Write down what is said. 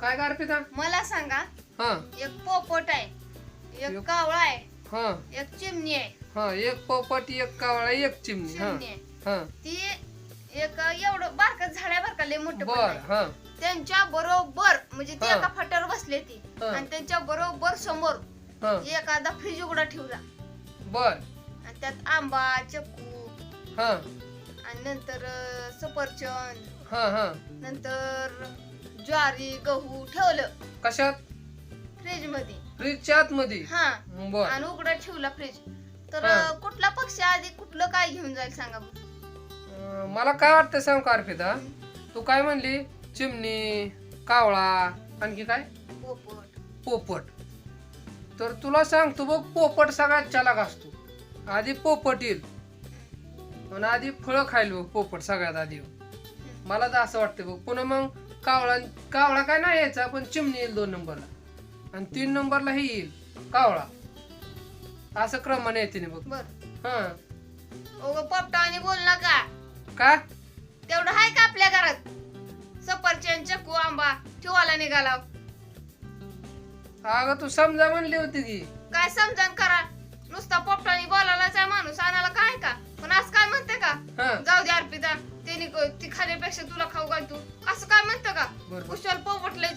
काय का अर्पिता मला सांगा हा. एक पोपट आहे एक एक- कावळा आहे हा. एक चिमणी आहे. हा एक पोपट एक कावळा एक चिमणी हा. चिमणी आहे. हा. ती एक एवढं बारकं झाड्या बारका लय मोठं पण बर नाही. हा. त्यांच्या बरोबर म्हणजे ती हा. एका फाट्यावर बसले ती हा. आणि त्यांच्या बरोबर समोर हा. एखादा फ्रीज उघडा ठेवला. बर. आणि त्यात आंबा चक्कू हा. आणि नंतर अं, सफरचंद हा हा. नंतर ज्वारी गहू ठेवलं. कशात? फ्रीजमध्ये फ्रीजच्या आतमध्ये? हा. बर. आणि उघडा ठेवला फ्रीज. तर हा. कुठला पक्षी आधी कुठलं काय घेऊन जाईल सांगा बरं? अं, मला काय वाटतं सांग का अर्पिता? तू काय म्हणली? चिमणी कावळा आणखी काय? पोपट. पोपट. तर तुला सांगतो बघ पोपट सगळ्यात चालाक असतो. आधी पोपट येईल. आणि आधी फळं खायला बघ पोपट सगळ्यात आधी मला तर असं वाटतं बघ. पुन्हा मग कावळा कावळा काय नाही यायचा पण चिमणी येईल दोन नंबरला. आणि तीन नंबरला हे येईल कावळा. असं क्रमाने येते बघ. बर. हा. पप्पा आणि बोल ना का? तेवढं आहे का आपल्या घरात? सफरचंद चक्कू आंबा ठेवायला निघाला. अगं तू समजा म्हणली होती की. काय समजान करा? नुसता पोपटाने बोलायलाच आहे माणूस आणायला काय का? पण असं काय म्हणते का? हा. जाऊ दे अर्पिता त्याने ती खाण्यापेक्षा तुला खाऊ घालतो असं काय कुशल पोपटले